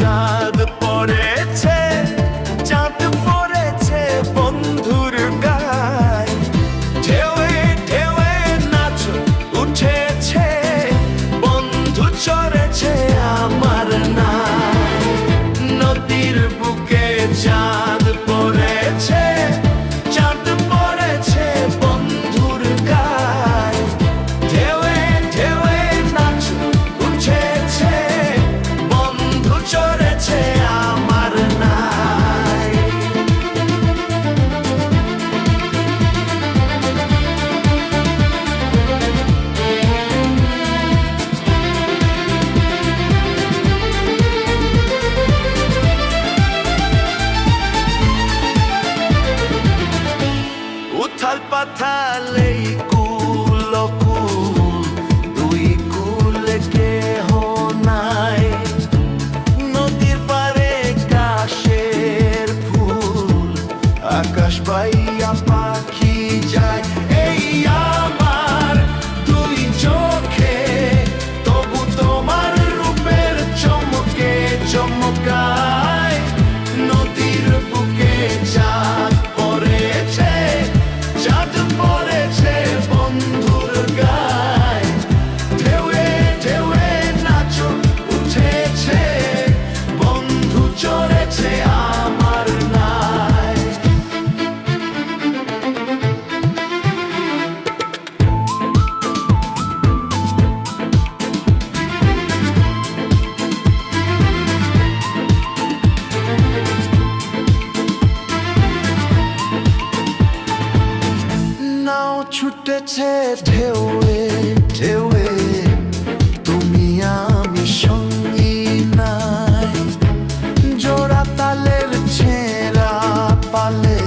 time. তাল পাথালেই ছুটেছে ঢেউয়ে ঢেউয়ে। তুমি আমি সঙ্গী নাই। জোড়া তালের ছেঁড়া পালে